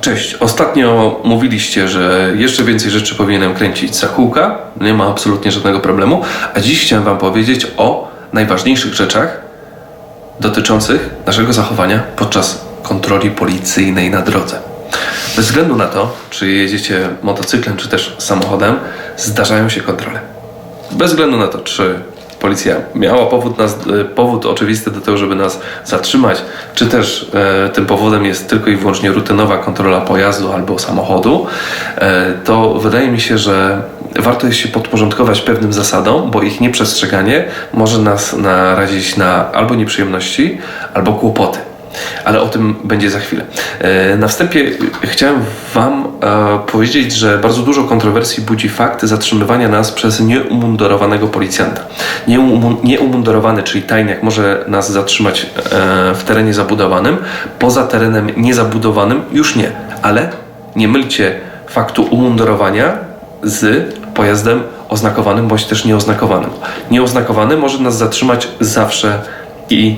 Cześć. Ostatnio mówiliście, że jeszcze więcej rzeczy powinienem kręcić za kółka. Nie ma absolutnie żadnego problemu. A dziś chciałem Wam powiedzieć o najważniejszych rzeczach dotyczących naszego zachowania podczas kontroli policyjnej na drodze. Bez względu na to, czy jedziecie motocyklem, czy też samochodem, zdarzają się kontrole. Bez względu na to, czy policja miała powód, nas, e, powód oczywisty do tego, żeby nas zatrzymać, czy też e, tym powodem jest tylko i wyłącznie rutynowa kontrola pojazdu albo samochodu, e, to wydaje mi się, że warto jest się podporządkować pewnym zasadom, bo ich nieprzestrzeganie może nas narazić na albo nieprzyjemności, albo kłopoty ale o tym będzie za chwilę. E, Na wstępie chciałem Wam e, powiedzieć, że bardzo dużo kontrowersji budzi fakt zatrzymywania nas przez nieumuндorowanego policjanta. Nieumu- Nieumundurowany, czyli tajniak, może nas zatrzymać e, w terenie zabudowanym, poza terenem niezabudowanym już nie, ale nie mylcie faktu umundurowania z pojazdem oznakowanym bądź też nieoznakowanym. Nieoznakowany może nas zatrzymać zawsze i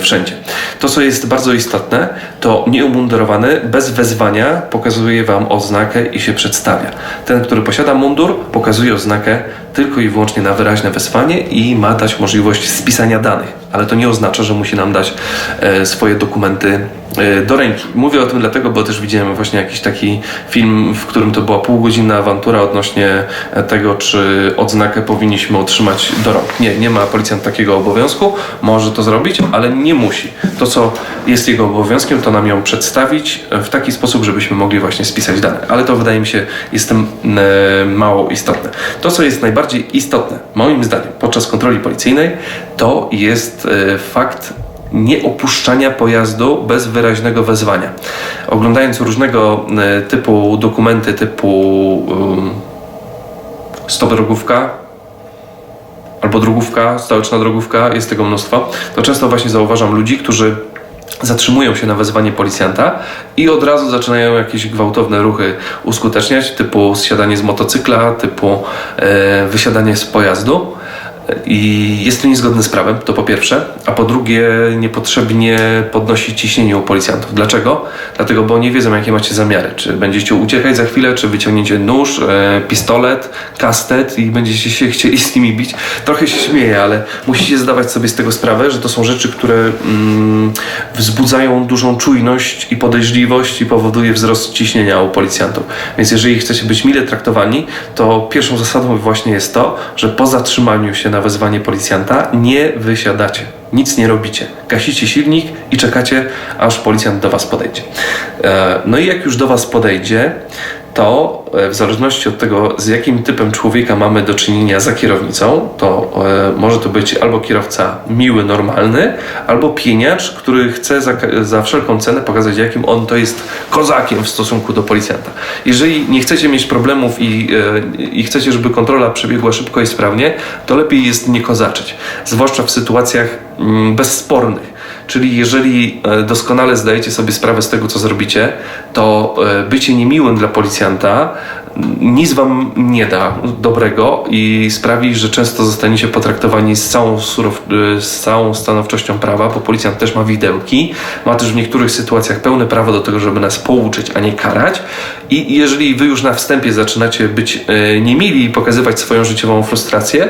wszędzie. To, co jest bardzo istotne, to nieumundurowany bez wezwania pokazuje Wam oznakę i się przedstawia. Ten, który posiada mundur, pokazuje oznakę tylko i wyłącznie na wyraźne wezwanie i ma dać możliwość spisania danych, ale to nie oznacza, że musi nam dać e, swoje dokumenty e, do ręki. Mówię o tym dlatego, bo też widziałem właśnie jakiś taki film, w którym to była półgodzinna awantura odnośnie e, tego, czy odznakę powinniśmy otrzymać do rąk. Nie, nie ma policjant takiego obowiązku, może to zrobić, ale nie musi. To, co jest jego obowiązkiem, to nam ją przedstawić w taki sposób, żebyśmy mogli właśnie spisać dane. Ale to wydaje mi się jest tym e, mało istotne. To, co jest najbardziej istotne, moim zdaniem, podczas kontroli policyjnej, to jest e, fakt nieopuszczania pojazdu bez wyraźnego wezwania. Oglądając różnego e, typu dokumenty typu um, stop drogówka, albo drogówka, stołeczna drogówka, jest tego mnóstwo, to często właśnie zauważam ludzi, którzy zatrzymują się na wezwanie policjanta i od razu zaczynają jakieś gwałtowne ruchy uskuteczniać, typu zsiadanie z motocykla, typu e, wysiadanie z pojazdu. I jest to niezgodne z prawem, to po pierwsze, a po drugie niepotrzebnie podnosi ciśnienie u policjantów. Dlaczego? Dlatego, bo nie wiedzą jakie macie zamiary. Czy będziecie uciekać za chwilę, czy wyciągniecie nóż, e, pistolet, kastet i będziecie się chcieli z nimi bić. Trochę się śmieję, ale musicie zdawać sobie z tego sprawę, że to są rzeczy, które mm, wzbudzają dużą czujność i podejrzliwość i powoduje wzrost ciśnienia u policjantów. Więc jeżeli chcecie być mile traktowani, to pierwszą zasadą właśnie jest to, że po zatrzymaniu się na wezwanie policjanta nie wysiadacie. Nic nie robicie. Gasicie silnik i czekacie, aż policjant do Was podejdzie. E, No i jak już do Was podejdzie, to e, w zależności od tego, z jakim typem człowieka mamy do czynienia za kierownicą, to e, może to być albo kierowca miły, normalny, albo pieniacz, który chce za, za wszelką cenę pokazać, jakim on to jest kozakiem w stosunku do policjanta. Jeżeli nie chcecie mieć problemów i, e, i chcecie, żeby kontrola przebiegła szybko i sprawnie, to lepiej jest nie kozaczyć. Zwłaszcza w sytuacjach mm, bezspornych. Czyli jeżeli e, doskonale zdajecie sobie sprawę z tego, co zrobicie, to e, bycie niemiłym dla policjanta nic wam nie da dobrego i sprawi, że często zostaniecie potraktowani z całą, surow, e, z całą stanowczością prawa, bo policjant też ma widełki, ma też w niektórych sytuacjach pełne prawo do tego, żeby nas pouczyć, a nie karać. I jeżeli wy już na wstępie zaczynacie być niemili i pokazywać swoją życiową frustrację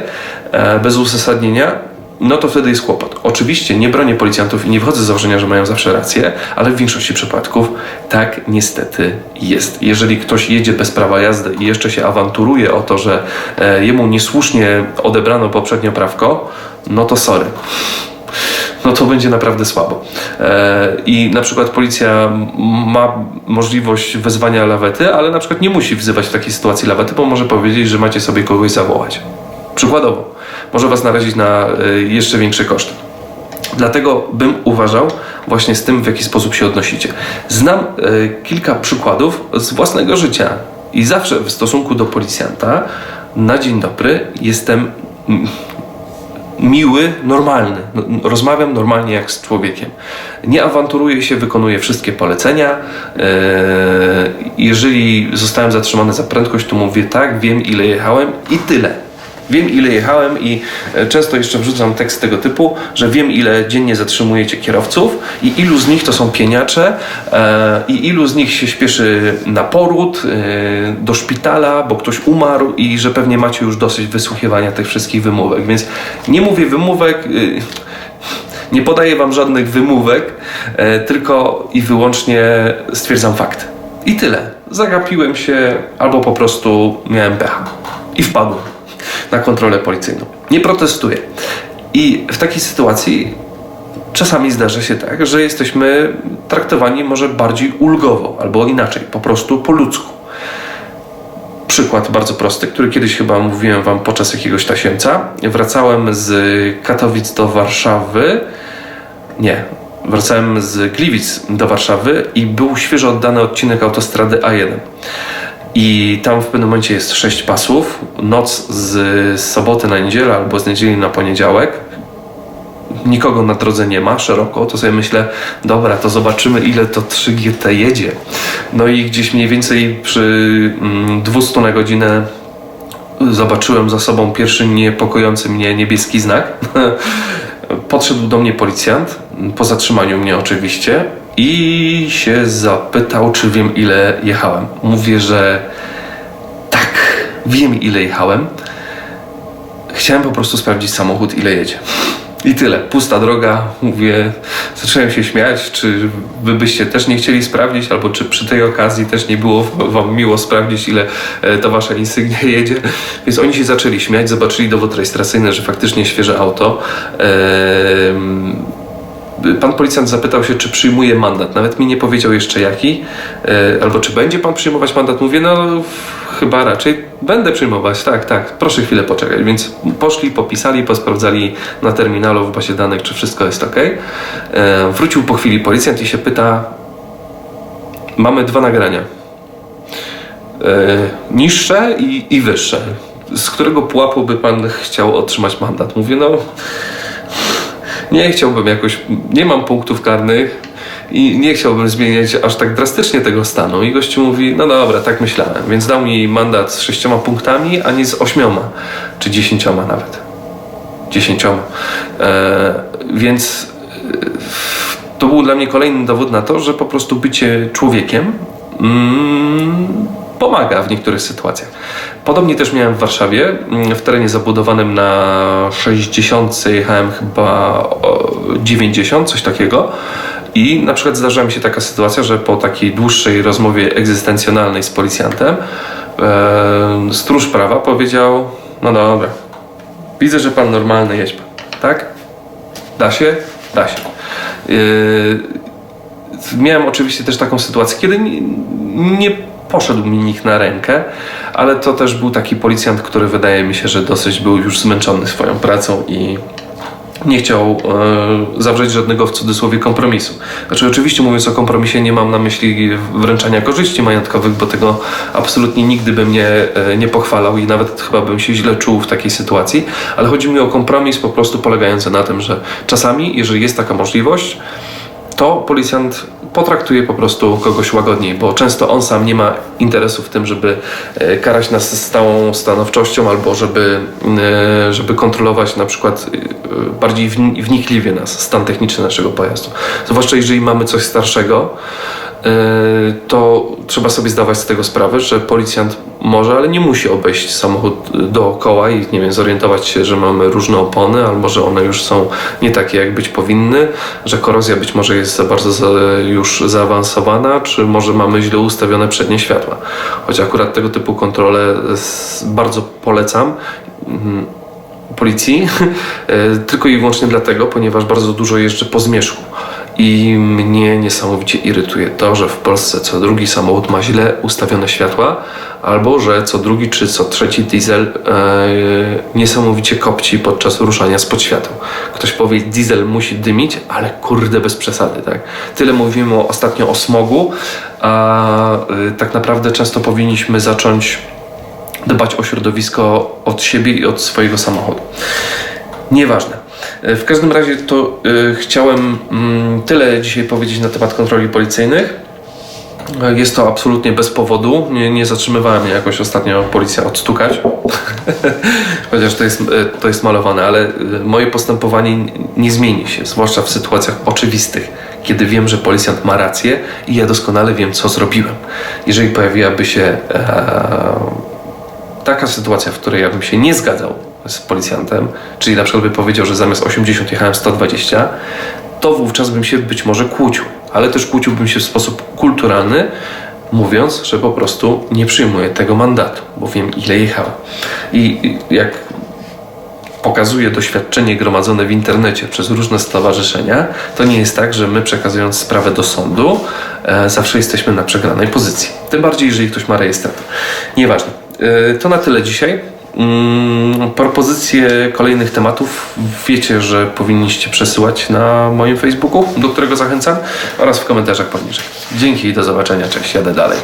bez uzasadnienia, no to wtedy jest kłopot. Oczywiście nie bronię policjantów i nie wchodzę z założenia, że mają zawsze rację, ale w większości przypadków tak niestety jest. Jeżeli ktoś jedzie bez prawa jazdy i jeszcze się awanturuje o to, że e, jemu niesłusznie odebrano poprzednio prawko, no to sorry no to będzie naprawdę słabo. E, I na przykład policja ma możliwość wezwania lawety, ale na przykład nie musi wzywać w takiej sytuacji lawety, bo może powiedzieć, że macie sobie kogoś zawołać. Przykładowo, może was narazić na e, jeszcze większy koszt. Dlatego bym uważał właśnie z tym, w jaki sposób się odnosicie. Znam e, kilka przykładów z własnego życia i zawsze w stosunku do policjanta na dzień dobry jestem miły, normalny. No, Rozmawiam normalnie jak z człowiekiem. Nie awanturuję się, wykonuję wszystkie polecenia. Eee, Jeżeli zostałem zatrzymany za prędkość, to mówię tak, wiem ile jechałem i tyle. Wiem ile jechałem i e, często jeszcze wrzucam tekst tego typu, że wiem ile dziennie zatrzymujecie kierowców i ilu z nich to są pieniacze e, i ilu z nich się śpieszy na poród, e, do szpitala, bo ktoś umarł i że pewnie macie już dosyć wysłuchiwania tych wszystkich wymówek. Więc nie mówię wymówek. nie podaję wam żadnych wymówek, tylko i wyłącznie stwierdzam fakt. I tyle. Zagapiłem się albo po prostu miałem pecha. I wpadłem na kontrolę policyjną. Nie protestuję. I w takiej sytuacji czasami zdarza się tak, że jesteśmy traktowani może bardziej ulgowo, albo inaczej, po prostu po ludzku. Przykład bardzo prosty, który kiedyś chyba mówiłem Wam podczas jakiegoś tasiemca. Wracałem z Katowic do Warszawy. Nie, wracałem z Gliwic do Warszawy i był świeżo oddany odcinek autostrady A1. I tam w pewnym momencie jest sześć pasów. Noc z soboty na niedzielę albo z niedzieli na poniedziałek nikogo na drodze nie ma szeroko, to sobie myślę, dobra, to zobaczymy ile to 3GT jedzie. No i gdzieś mniej więcej przy mm, 200 na godzinę zobaczyłem za sobą pierwszy niepokojący mnie niebieski znak. Podszedł do mnie policjant, po zatrzymaniu mnie oczywiście, i się zapytał, czy wiem ile jechałem. Mówię, że tak, wiem ile jechałem. Chciałem po prostu sprawdzić samochód, ile jedzie. I tyle. Pusta droga. Mówię, zacząłem się śmiać, czy wy byście też nie chcieli sprawdzić, albo czy przy tej okazji też nie było wam miło sprawdzić, ile e, ta wasza insygnia jedzie. Więc oni się zaczęli śmiać, zobaczyli dowód rejestracyjny, że faktycznie świeże auto. Ehm, Pan policjant zapytał się, czy przyjmuje mandat. Nawet mi nie powiedział jeszcze jaki, e, albo czy będzie pan przyjmować mandat. Mówię, no chyba raczej będę przyjmować, tak, tak. Proszę chwilę poczekać. Więc poszli, popisali, posprawdzali na terminalu w bazie danych, czy wszystko jest ok. E, wrócił po chwili policjant i się pyta, mamy dwa nagrania. E, niższe i, i wyższe. Z którego pułapu by pan chciał otrzymać mandat? Mówię, no nie chciałbym jakoś, nie mam punktów karnych i nie chciałbym zmieniać aż tak drastycznie tego stanu. I gościu mówi, no dobra, tak myślałem. Więc dał mi mandat z sześcioma punktami, a nie z ośmioma, czy dziesięcioma nawet. Dziesięcioma. E, więc e, to był dla mnie kolejny dowód na to, że po prostu bycie człowiekiem mm, pomaga w niektórych sytuacjach. Podobnie też miałem w Warszawie, mm, w terenie zabudowanym na 60 jechałem chyba o 90, coś takiego. I na przykład zdarzyła mi się taka sytuacja, że po takiej dłuższej rozmowie egzystencjonalnej z policjantem e, stróż prawa powiedział, no dobra, widzę, że pan normalny jeźdź tak? Da się? Da się. Yy, miałem oczywiście też taką sytuację, kiedy nie, nie poszedł mi nikt na rękę, ale to też był taki policjant, który wydaje mi się, że dosyć był już zmęczony swoją pracą i nie chciał e, zawrzeć żadnego w cudzysłowie kompromisu. Znaczy, oczywiście mówiąc o kompromisie, nie mam na myśli wręczania korzyści majątkowych, bo tego absolutnie nigdy bym nie, e, nie pochwalał i nawet chyba bym się źle czuł w takiej sytuacji, ale chodzi mi o kompromis po prostu polegający na tym, że czasami, jeżeli jest taka możliwość, to policjant potraktuje po prostu kogoś łagodniej, bo często on sam nie ma interesu w tym, żeby e, karać nas z stałą stanowczością albo żeby, e, żeby kontrolować na przykład e, bardziej wni- wnikliwie nas, stan techniczny naszego pojazdu. Zwłaszcza jeżeli mamy coś starszego, to trzeba sobie zdawać z tego sprawę, że policjant może, ale nie musi obejść samochód dookoła i nie wiem, zorientować się, że mamy różne opony, albo że one już są nie takie, jak być powinny, że korozja być może jest za bardzo za, już zaawansowana, czy może mamy źle ustawione przednie światła. Choć akurat tego typu kontrole bardzo polecam. Mm, policji, e, tylko i wyłącznie dlatego, ponieważ bardzo dużo jeżdżę po zmierzchu. I mnie niesamowicie irytuje to, że w Polsce co drugi samochód ma źle ustawione światła, albo że co drugi czy co trzeci diesel e, niesamowicie kopci podczas ruszania spod świateł. Ktoś powie, diesel musi dymić, ale kurde bez przesady, tak? Tyle mówimy ostatnio o smogu, a e, tak naprawdę często powinniśmy zacząć dbać o środowisko od siebie i od swojego samochodu. Nieważne. E, W każdym razie to y, chciałem mm, tyle dzisiaj powiedzieć na temat kontroli policyjnych. Jest to absolutnie bez powodu. Nie, nie zatrzymywała mnie jakoś ostatnio policja odstukać. Chociaż to jest, e, to jest malowane, ale e, moje postępowanie nie zmieni się, zwłaszcza w sytuacjach oczywistych, kiedy wiem, że policjant ma rację i ja doskonale wiem, co zrobiłem. Jeżeli pojawiłaby się e, taka sytuacja, w której ja bym się nie zgadzał z policjantem, czyli na przykład by powiedział, że zamiast 80 jechałem 120, to wówczas bym się być może kłócił, ale też kłóciłbym się w sposób kulturalny, mówiąc, że po prostu nie przyjmuję tego mandatu, bo wiem ile jechałem. I jak pokazuje doświadczenie gromadzone w internecie przez różne stowarzyszenia, to nie jest tak, że my przekazując sprawę do sądu e, zawsze jesteśmy na przegranej pozycji. Tym bardziej, jeżeli ktoś ma rejestrator. Nieważne. E, to na tyle dzisiaj. Mm, propozycje kolejnych tematów wiecie, że powinniście przesyłać na moim Facebooku, do którego zachęcam, oraz w komentarzach poniżej. Dzięki i do zobaczenia. Cześć, jadę dalej.